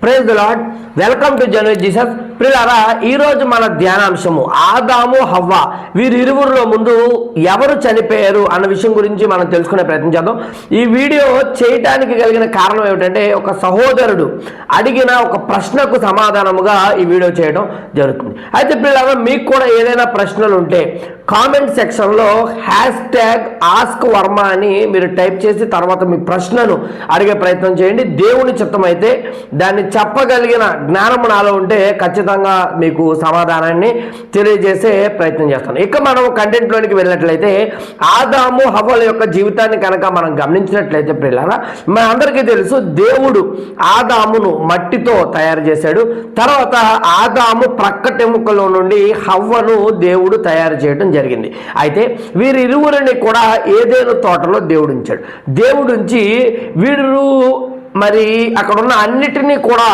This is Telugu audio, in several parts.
praise the lord. Welcome to January Jesus. ప్రిలారా ఈరోజు మన ధ్యానాంశము ఆదాము హవ్వ. వీరి ఇరువురిలో ముందు ఎవరు చనిపోయారు అన్న విషయం గురించి మనం తెలుసుకునే ప్రయత్నం చేద్దాం. ఈ వీడియో చేయటానికి కలిగిన కారణం ఏమిటంటే ఒక సహోదరుడు అడిగిన ఒక ప్రశ్నకు సమాధానముగా ఈ వీడియో చేయడం జరుగుతుంది. అయితే పిల్లలు మీకు కూడా ఏదైనా ప్రశ్నలు ఉంటే కామెంట్ సెక్షన్లో హ్యాష్ ట్యాగ్ ఆస్క్ వర్మ అని మీరు టైప్ చేసి తర్వాత మీ ప్రశ్నను అడిగే ప్రయత్నం చేయండి. దేవుని చిత్తం అయితే దాన్ని చెప్పగలిగిన జ్ఞానం నాలో ఉంటే ఖచ్చితంగా మీకు సమాధానాన్ని తెలియజేసే ప్రయత్నం చేస్తాను. ఇక మనం కంటెంట్లోనికి వెళ్ళినట్లయితే ఆదాము హవల యొక్క జీవితాన్ని కనుక మనం గమనించినట్లయితే పిల్లల మన అందరికీ తెలుసు దేవుడు ఆదామును మట్టితో తయారు చేశాడు. తర్వాత ఆదాము ప్రక్కటెముకలో నుండి హవ్వను దేవుడు తయారు చేయడం జరిగింది. అయితే వీరిరువురిని కూడా ఏదైనా తోటలో దేవుడు ఉంచాడు. దేవుడు ఉంచి వీరు మరి అక్కడ ఉన్న అన్నిటినీ కూడా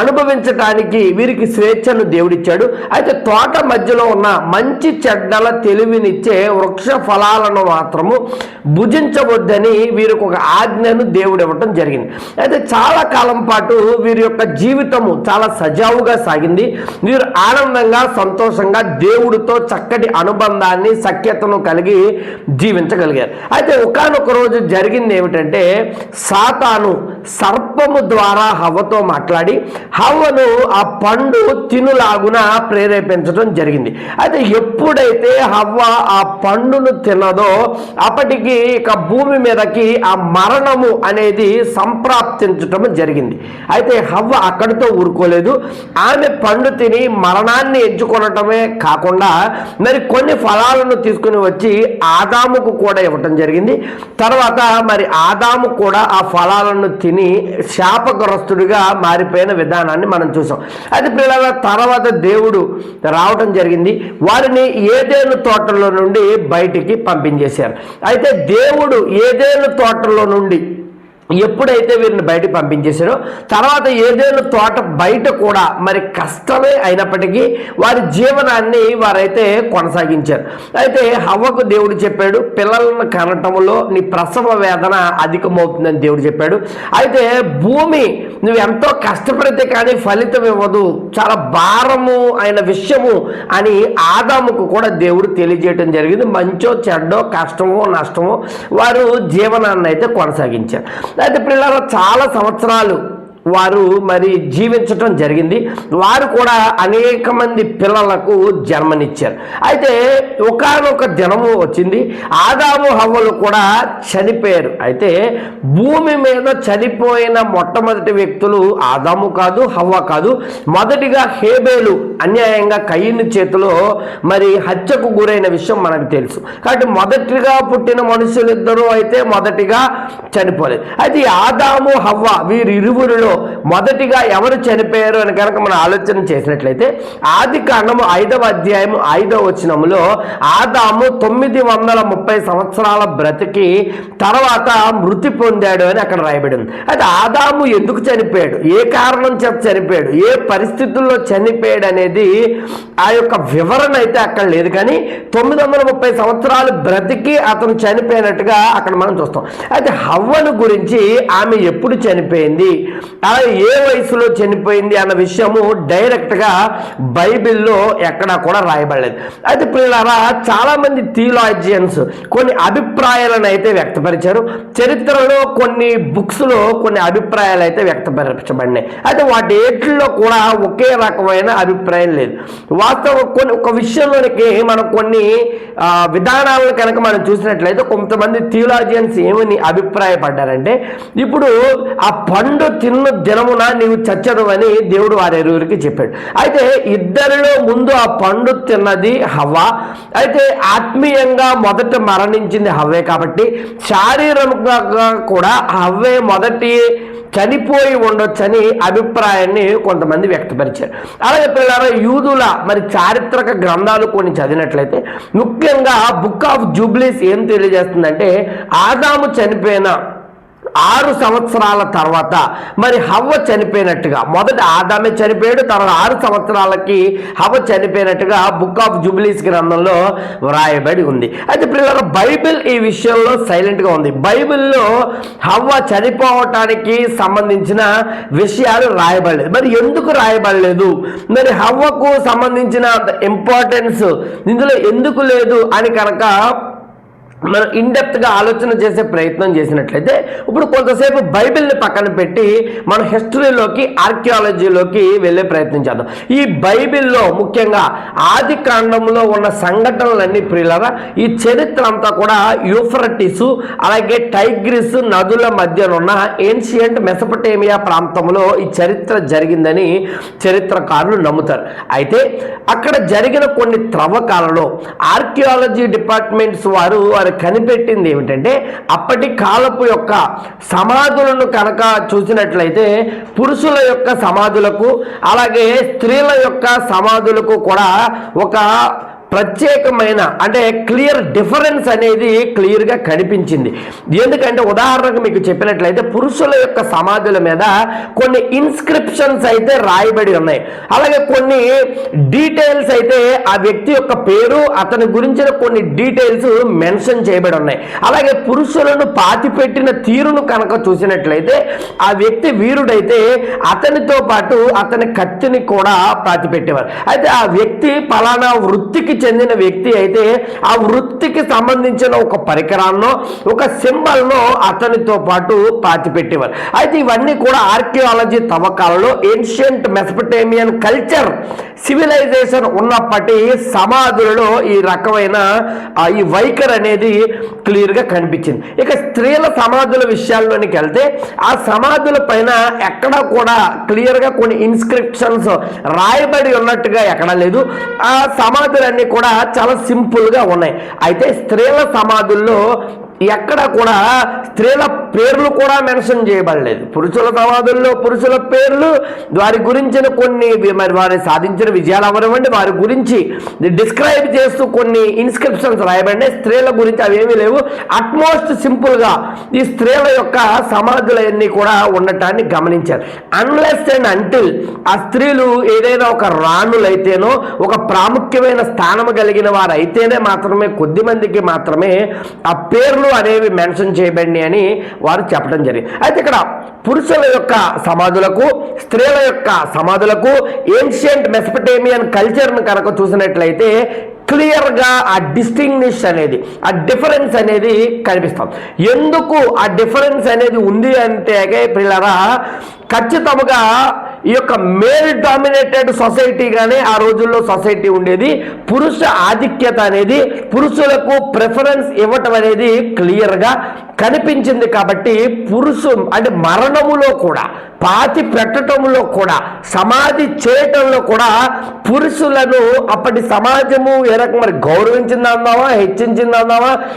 అనుభవించటానికి వీరికి స్వేచ్ఛను దేవుడిచ్చాడు. అయితే తోట మధ్యలో ఉన్న మంచి చెడ్డల తెలివినిచ్చే వృక్ష ఫలాలను మాత్రము భుజించవద్దని వీరికి ఒక ఆజ్ఞను దేవుడు ఇవ్వటం జరిగింది. అయితే చాలా కాలం పాటు వీరి యొక్క జీవితము చాలా సజావుగా సాగింది. వీరు ఆనందంగా సంతోషంగా దేవుడితో చక్కటి అనుబంధాన్ని సఖ్యతను కలిగి జీవించగలిగారు. అయితే ఒకనొక రోజు జరిగింది ఏమిటంటే సాతాను సర్పము ద్వారా హవ్వతో మాట్లాడి హవ్వను ఆ పండు తినులాగున ప్రేరేపించడం జరిగింది. అయితే ఎప్పుడైతే హవ్వ ఆ పండును తినదో అప్పటికి ఇక భూమి మీదకి ఆ మరణము అనేది సంప్రాప్తించటం జరిగింది. అయితే హవ్వ అక్కడితో ఊరుకోలేదు. ఆమె పండు తిని మరణాన్ని ఎంచుకోవటమే కాకుండా మరి కొన్ని ఫలాలను తీసుకుని వచ్చి ఆదాముకు కూడా ఇవ్వటం జరిగింది. తర్వాత మరి ఆదాము కూడా ఆ ఫలాలను తిని శాపగ్రస్తుడిగా మారిపోయిన విధానాన్ని మనం చూసాం. అది పిల్లల తర్వాత దేవుడు రావటం జరిగింది. వారిని ఏదేను తోటలో నుండి బయటికి పంపించేశారు. అయితే దేవుడు ఏదేను తోటలో నుండి ఎప్పుడైతే వీరిని బయటకు పంపించేశారో తర్వాత ఏదేను తోట బయట కూడా మరి కష్టమే అయినప్పటికీ వారి జీవనాన్ని వారైతే కొనసాగించారు. అయితే హవ్వకు దేవుడు చెప్పాడు పిల్లలను కనటంలో నీ ప్రసవ వేదన అధికమవుతుందని దేవుడు చెప్పాడు. అయితే భూమి నువ్వు ఎంతో కష్టపడితే కానీ ఫలితం ఇవ్వదు చాలా భారము అయిన విషయము అని ఆదాముకు కూడా దేవుడు తెలియజేయడం జరిగింది. మంచో చెడ్డో కష్టమో నష్టమో వారు జీవనాన్ని అయితే కొనసాగించారు. అయితే పిల్లలు చాలా సంవత్సరాలు వారు మరి జీవించటం జరిగింది. వారు కూడా అనేక మంది పిల్లలకు జన్మనిచ్చారు. అయితే ఒకనొక దినము వచ్చింది. ఆదాము హవ్వలు కూడా చనిపోయారు. అయితే భూమి మీద చనిపోయిన మొట్టమొదటి వ్యక్తులు ఆదాము కాదు హవ్వ కాదు. మొదటిగా హేబేలు అన్యాయంగా కయ్యని చేతిలో మరి హత్యకు గురైన విషయం మనకు తెలుసు. కాబట్టి మొదటిగా పుట్టిన మనుషులిద్దరూ అయితే మొదటిగా చనిపోలేదు. అయితే ఆదాము హవ్వ వీరిరువురిలో మొదటిగా ఎవరు చనిపోయారు అని కనుక మనం ఆలోచన చేసినట్లయితే ఆది కాండము ఐదవ అధ్యాయం ఐదవ వచనములో ఆదాము తొమ్మిది వందల ముప్పై సంవత్సరాల బ్రతికి తర్వాత మృతి పొందాడు అని అక్కడ రాయబడింది. అయితే ఆదాము ఎందుకు చనిపోయాడు? ఏ కారణం చేత చనిపోయాడు? ఏ పరిస్థితుల్లో చనిపోయాడు అనేది ఆ యొక్క వివరణ అయితే అక్కడ లేదు. కానీ తొమ్మిది వందల ముప్పై సంవత్సరాలు బ్రతికి అతను చనిపోయినట్టుగా అక్కడ మనం చూస్తాం. అయితే హవ్వను గురించి ఆమె ఎప్పుడు చనిపోయింది? అలాగే ఏ వయసులో చనిపోయింది అన్న విషయము డైరెక్ట్గా బైబిల్లో ఎక్కడా కూడా రాయబడలేదు. అయితే పిల్లలారా చాలామంది థియోలాజియన్స్ కొన్ని అభిప్రాయాలను అయితే వ్యక్తపరిచారు. చరిత్రలో కొన్ని బుక్స్లో కొన్ని అభిప్రాయాలు అయితే వ్యక్తపరచబడినాయి. అయితే వాటి ఏట్లో కూడా ఒకే రకమైన అభిప్రాయం లేదు. వాస్తవం కొన్ని ఒక విషయంలోనికి మనం కొన్ని విధానాలను కనుక మనం చూసినట్లయితే కొంతమంది థియలాజియన్స్ ఏమని అభిప్రాయపడ్డారంటే ఇప్పుడు ఆ పండు తిన్న దినమున నీవు చచ్చదు అని దేవుడు వారిరువురికి చెప్పాడు. అయితే ఇద్దరిలో ముందు ఆ పండు తిన్నది హవ్వ. అయితే ఆత్మీయంగా మొదట మరణించింది హవ్వే కాబట్టి శారీరకంగా కూడా హవ్వే మొదటి చనిపోయి ఉండొచ్చని అభిప్రాయాన్ని కొంతమంది వ్యక్తపరిచారు. అలాగే పిల్లల యూదుల మరి చారిత్రక గ్రంథాలు కొన్ని చదివినట్లయితే ముఖ్యంగా బుక్ ఆఫ్ జూబ్లీస్ ఏం తెలియజేస్తుందంటే ఆదాము చనిపోయిన ఆరు సంవత్సరాల తర్వాత మరి హవ్వ చనిపోయినట్టుగా మొదట ఆదామే చనిపోయాడు తర్వాత ఆరు సంవత్సరాలకి హవ్వ చనిపోయినట్టుగా బుక్ ఆఫ్ జూబ్లీస్ గ్రంథంలో వ్రాయబడి ఉంది. అయితే పిల్లల బైబిల్ ఈ విషయంలో సైలెంట్గా ఉంది. బైబిల్లో హవ్వ చనిపోవటానికి సంబంధించిన విషయాలు రాయబడలేదు. మరి ఎందుకు రాయబడలేదు? మరి హవ్వకు సంబంధించిన ఇంపార్టెన్స్ ఇందులో ఎందుకు లేదు అని కనుక మనం ఇన్డెప్త్గా ఆలోచన చేసే ప్రయత్నం చేసినట్లయితే ఇప్పుడు కొంతసేపు బైబిల్ని పక్కన పెట్టి మన హిస్టరీలోకి ఆర్కియాలజీలోకి వెళ్ళే ప్రయత్నం చేద్దాం. ఈ బైబిల్లో ముఖ్యంగా ఆది కాండంలో ఉన్న సంఘటనలన్నీ ప్రియులరా ఈ చరిత్ర అంతా కూడా యూఫ్రటిసు అలాగే టైగ్రిస్ నదుల మధ్యన ఉన్న ఏన్షియంట్ మెసపటేమియా ప్రాంతంలో ఈ చరిత్ర జరిగిందని చరిత్రకారులు నమ్ముతారు. అయితే అక్కడ జరిగిన కొన్ని త్రవ్వకాలలో ఆర్కియాలజీ డిపార్ట్మెంట్స్ వారు వారు కనిపెట్టింది ఏమిటంటే అప్పటి కాలపు యొక్క సమాధులను కనుక చూసినట్లయితే పురుషుల యొక్క సమాధులకు అలాగే స్త్రీల యొక్క సమాధులకు కూడా ఒక ప్రత్యేకమైన అంటే క్లియర్ డిఫరెన్స్ అనేది క్లియర్గా కనిపించింది. ఎందుకంటే ఉదాహరణకు మీకు చెప్పినట్లయితే పురుషుల యొక్క సమాధుల మీద కొన్ని ఇన్స్క్రిప్షన్స్ అయితే రాయబడి ఉన్నాయి. అలాగే కొన్ని డీటెయిల్స్ అయితే ఆ వ్యక్తి యొక్క పేరు అతని గురించిన కొన్ని డీటెయిల్స్ మెన్షన్ చేయబడి ఉన్నాయి. అలాగే పురుషులను పాతిపెట్టిన తీరును కనుక చూసినట్లయితే ఆ వ్యక్తి వీరుడైతే అతనితో పాటు అతని కత్తిని కూడా పాతిపెట్టేవారు. అయితే ఆ వ్యక్తి పలానా వృత్తికి చెందిన వ్యక్తి అయితే ఆ వృత్తికి సంబంధించిన ఒక పరికరాన్నో ఒక సింబల్నో అతనితో పాటు పాతిపెట్టేవారు. అయితే ఇవన్నీ కూడా ఆర్కియాలజీ తవ్వకాలలో ఏన్షియంట్ మెసపటేమియన్ కల్చర్ సివిలైజేషన్ ఉన్నప్పటి సమాధులలో ఈ రకమైన ఈ వైఖరి అనేది క్లియర్గా కనిపించింది. ఇక స్త్రీల సమాధుల విషయాల్లోనికి వెళ్తే ఆ సమాధుల పైన ఎక్కడా కూడా క్లియర్గా కొన్ని ఇన్స్క్రిప్షన్స్ రాయబడి ఉన్నట్టుగా ఎక్కడా లేదు. ఆ సమాధులన్నీ కూడా చాలా సింపుల్గా ఉన్నాయి. అయితే స్త్రీల సమాధుల్లో ఎక్కడ కూడా స్త్రీల పేర్లు కూడా మెన్షన్ చేయబడలేదు. పురుషుల సమాధుల్లో పురుషుల పేర్లు వారి గురించిన కొన్ని మరి వారి సాధించిన విజయాలు అవనివ్వండి వారి గురించి డిస్క్రైబ్ చేస్తూ కొన్ని ఇన్స్క్రిప్షన్స్ రాయబడినాయి స్త్రీల గురించి అవేమీ లేవు. అట్మోస్ట్ సింపుల్గా ఈ స్త్రీల యొక్క సమాధులన్నీ కూడా ఉండటాన్ని గమనించారు. అన్లెస్ అండ్ అంటిల్ ఆ స్త్రీలు ఏదైనా ఒక రాణులైతేనో ఒక ప్రాముఖ్యమైన స్థానం కలిగిన వారు అయితేనే మాత్రమే కొద్ది మందికి మాత్రమే ఆ పేర్లు అనేవి మెన్షన్ చేయబడి అని వారు చెప్పడం జరిగింది. అయితే ఇక్కడ పురుషుల యొక్క సమాధులకు స్త్రీల యొక్క సమాధులకు ఏన్షియంట్ మెసపటేమియన్ కల్చర్ను కనుక చూసినట్లయితే క్లియర్గా ఆ డిస్టింగ్నిష్ అనేది ఆ డిఫరెన్స్ అనేది కనిపిస్తాం. ఎందుకు ఆ డిఫరెన్స్ అనేది ఉంది అంటే పిల్లరా ఖచ్చితంగా ఈ యొక్క మేల్ డామినేటెడ్ సొసైటీగానే ఆ రోజుల్లో సొసైటీ ఉండేది. పురుష ఆధిక్యత అనేది పురుషులకు ప్రిఫరెన్స్ ఇవ్వటం అనేది క్లియర్గా కనిపించింది కాబట్టి పురుషు అంటే మరణములో కూడా పాతి పెట్టడంలో కూడా సమాధి చేయటంలో కూడా పురుషులను అప్పటి సమాజము ఏ రకం మరి గౌరవించింది అన్నావా హెచ్చించింది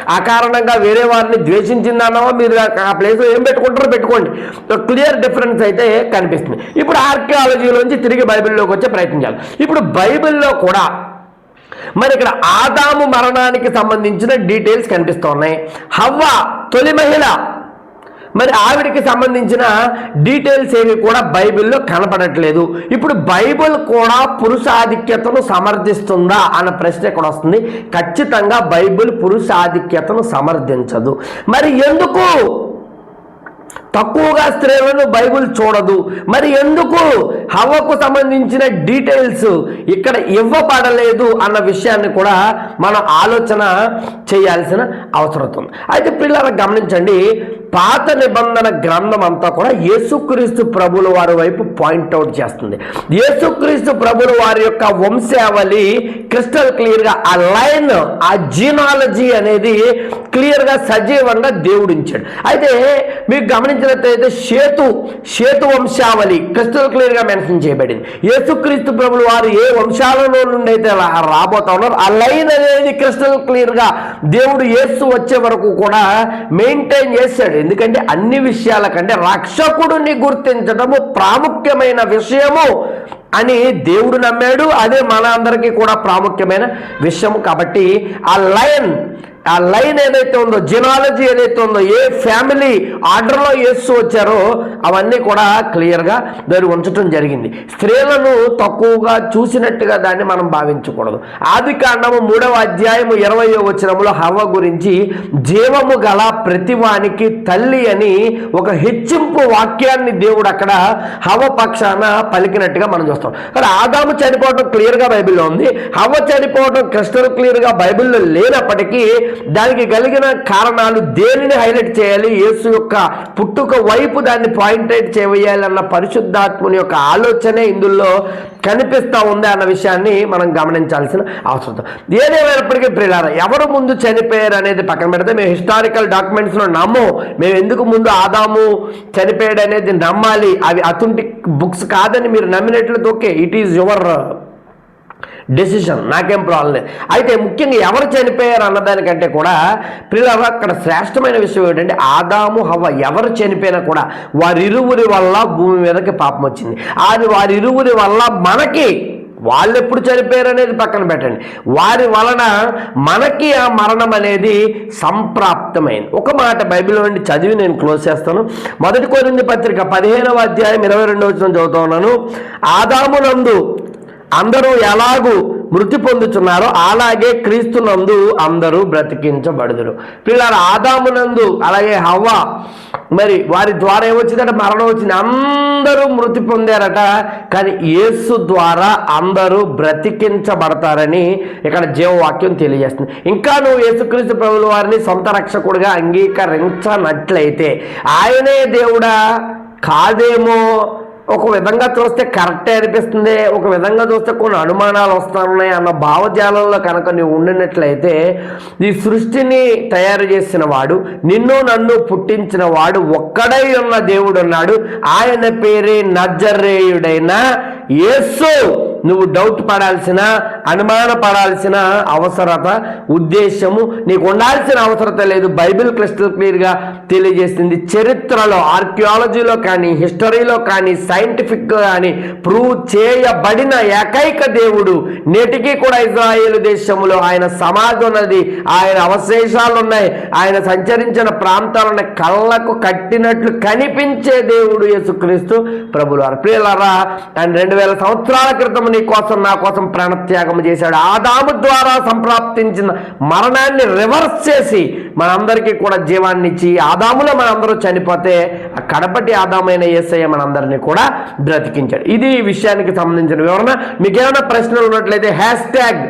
ఆ కారణంగా వేరే వారిని ద్వేషించింది అన్నావా మీరు ఆ- ప్లేస్ ఏం పెట్టుకుంటారో పెట్టుకోండి. క్లియర్ డిఫరెన్స్ అయితే కనిపిస్తుంది. ఇప్పుడు ఆర్కియాలజీలోంచి తిరిగి బైబిల్లోకి వచ్చే ప్రయత్నించాలి ఇప్పుడు బైబిల్లో కూడా మరి ఇక్కడ ఆదాము మరణానికి సంబంధించిన డీటెయిల్స్ కనిపిస్తూ ఉన్నాయి హవ్వ తొలి మహిళ. మరి ఆవిడికి సంబంధించిన డీటెయిల్స్ ఏవి కూడా బైబిల్లో కనపడట్లేదు. ఇప్పుడు బైబిల్ కూడా పురుషాధిక్యతను సమర్థిస్తుందా అన్న ప్రశ్న ఇక్కడ వస్తుంది. ఖచ్చితంగా బైబిల్ పురుషాధిక్యతను సమర్థించదు. మరి ఎందుకు తక్కువగా స్త్రీలను బైబిల్ చూడదు. మరి ఎందుకు? హవ్వకు సంబంధించిన డీటెయిల్స్ ఇక్కడ ఇవ్వబడలేదు అన్న విషయాన్ని కూడా మనం ఆలోచన చేయాల్సిన అవసరం ఉంది అయితే పిల్లలకు గమనించండి పాత నిబంధన గ్రంథం అంతా కూడా యేసుక్రీస్తు ప్రభుల వారి వైపు పాయింట్అవుట్ చేస్తుంది. యేసుక్రీస్తు ప్రభుల వారి యొక్క వంశావళి క్రిస్టల్ క్లియర్గా ఆ లైన్ ఆ జీనాలజీ అనేది క్లియర్గా సజీవంగా దేవుడించాడు. అయితే మీకు గమనించినట్లయితే సేతు సేతు వంశావళి క్రిస్టల్ క్లియర్గా మెన్షన్ చేయబడింది. యేసుక్రీస్తు ప్రభులు వారు ఏ వంశాలలో నుండి అయితే రాబోతా ఉన్నారు ఆ లైన్ అనేది క్రిస్టల్ క్లియర్గా దేవుడు యేసు వచ్చే వరకు కూడా మెయింటైన్ చేశాడు. ఎందుకంటే అన్ని విషయాల కంటే రక్షకుడిని గుర్తించడము ప్రాముఖ్యమైన విషయము. అని దేవుడు నమ్మాడు. అదే మన అందరికీ కూడా ప్రాముఖ్యమైన విషయం కాబట్టి ఆ లయన్ ఆ లైన్ ఏదైతే ఉందో జినాలజీ ఏదైతే ఉందో ఏ ఫ్యామిలీ ఆర్డర్లో వేస్తూ వచ్చారో అవన్నీ కూడా క్లియర్గా దాన్ని ఉంచడం జరిగింది. స్త్రీలను తక్కువగా చూసినట్టుగా దాన్ని మనం భావించకూడదు. ఆది కాండము మూడవ అధ్యాయము ఇరవయో వచనములో హవ గురించి జీవము గల ప్రతివానికి తల్లి అని ఒక హెచ్చింపు వాక్యాన్ని దేవుడు అక్కడ హవ పక్షాన పలికినట్టుగా మనం చూస్తాం. కానీ ఆదాము చనిపోవడం క్లియర్గా బైబిల్లో ఉంది. హవ చనిపోవడం క్రిస్టల్ క్లియర్గా బైబిల్లో లేనప్పటికీ దానికి కలిగిన కారణాలు దేనిని హైలైట్ చేయాలి? యేసు యొక్క పుట్టుక వైపు దాన్ని పాయింట్ అవుట్ చేయాలన్న పరిశుద్ధాత్ముని యొక్క ఆలోచనే ఇందులో కనిపిస్తూ ఉంది అన్న విషయాన్ని మనం గమనించాల్సిన అవసరం ఏదేమైనప్పటికీ ప్రియులారా ఎవరు ముందు చనిపోయారు అనేది పక్కన పెడితే మేము హిస్టారికల్ డాక్యుమెంట్స్లో నమ్మో. మేము ఎందుకు ముందు ఆదాము చనిపోయాడు అనేది నమ్మాలి? అవి అటువంటి బుక్స్ కాదని మీరు నమ్మినట్లు okay it is your decision నాకేం ప్రాబ్లం లేదు. అయితే ముఖ్యంగా ఎవరు చనిపోయారు అన్నదానికంటే కూడా పిల్లలు అక్కడ శ్రేష్టమైన విషయం ఏంటంటే ఆదాము హవ ఎవరు చనిపోయినా కూడా వారిరువురి వల్ల భూమి మీదకి పాపం వచ్చింది. అది వారిరువురి వల్ల మనకి వాళ్ళు ఎప్పుడు చనిపోయారు అనేది పక్కన పెట్టండి. వారి వలన మనకి ఆ మరణం అనేది సంప్రాప్తమైంది. ఒక మాట బైబిల్ నుండి చదివి నేను క్లోజ్ చేస్తాను. మొదటి కోరింది పత్రిక పదిహేనవ అధ్యాయం ఇరవై రెండవ వచ్చిన చదువుతా ఉన్నాను. ఆదామునందు అందరూ ఎలాగూ మృతి పొందుతున్నారో అలాగే క్రీస్తునందు అందరూ బ్రతికించబడుదురు. పిల్లలు ఆదామునందు అలాగే హవ్వ మరి వారి ద్వారా ఏమొచ్చిందంటే మరణం వచ్చింది. అందరూ మృతి పొందారట. కానీ యేసు ద్వారా అందరూ బ్రతికించబడతారని ఇక్కడ జీవవాక్యం తెలియజేస్తుంది. ఇంకా నువ్వు యేసుక్రీస్తు ప్రభుల వారిని సొంత రక్షకుడిగా అంగీకరించనట్లయితే ఆయనే దేవుడా? కాదేమో? ఒక విధంగా చూస్తే కరెక్టే అనిపిస్తుంది ఒక విధంగా చూస్తే కొన్ని అనుమానాలు వస్తున్నాయి అన్న భావజాలంలో కనుక నువ్వు ఉండినట్లయితే ఈ సృష్టిని తయారు చేసిన వాడు నిన్ను నన్ను పుట్టించిన వాడు ఒక్కడై ఉన్న దేవుడు ఉన్నాడు. ఆయన పేరే నజరేయుడైన యేసు. నువ్వు డౌట్ పడాల్సిన అనుమాన పడాల్సిన అవసరత ఉద్దేశము నీకు ఉండాల్సిన అవసరత లేదు. బైబిల్ క్రిస్టల్ క్లియర్గా తెలియజేసింది. చరిత్రలో ఆర్కియాలజీలో కానీ హిస్టరీలో కానీ సైంటిఫిక్ కానీ ప్రూవ్ చేయబడిన ఏకైక దేవుడు నేటికి కూడా ఇజ్రాయేల్ దేశంలో ఆయన సమాధి ఉన్నది. ఆయన అవశేషాలు ఉన్నాయి ఆయన సంచరించిన ప్రాంతాలను కళ్ళకు కట్టినట్లు కనిపించే దేవుడు యేసుక్రీస్తు ప్రభులు. వారు ఆయన రెండు వేల సంవత్సరాల క్రితం నీ కోసం నా కోసం ప్రాణత్యాగం చేశాడు. ఆదాము ద్వారా సంప్రాప్తించిన మరణాన్ని రివర్స్ చేసి మనందరికీ కూడా జీవాన్ని ఇచ్చి ఆదాములో మనందరూ చనిపోతే ఆ కడపటి ఆదామైన ఏసయ్య మనందరినీ కూడా బ్రతికించాడు. ఇది ఈ విషయానికి సంబంధించిన వివరణ. మీకు ఏమైనా ప్రశ్నలు ఉన్నట్లయితే హ్యాష్ ట్యాగ్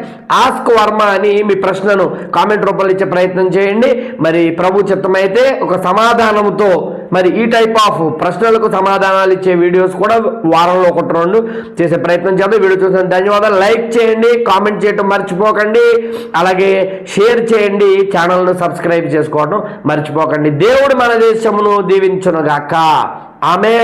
ఆస్క్ వర్మ అని మీ ప్రశ్నను కామెంట్ రూపంలో ఇచ్చే ప్రయత్నం చేయండి. మరి ప్రభు చిత్తమైతే ఒక సమాధానంతో మరి ఈ టైప్ ఆఫ్ ప్రశ్నలకు సమాధానాలు ఇచ్చే వీడియోస్ కూడా వారంలో ఒకటి రెండు చేసే ప్రయత్నం చేద్దాం. వీడియో చూసిన ధన్యవాదాలు. లైక్ చేయండి కామెంట్ చేయటం మర్చిపోకండి. అలాగే షేర్ చేయండి ఛానల్ను సబ్స్క్రైబ్ చేసుకోవడం మర్చిపోకండి. దేవుడు మన దేశమును దీవించునుగాక. ఆమె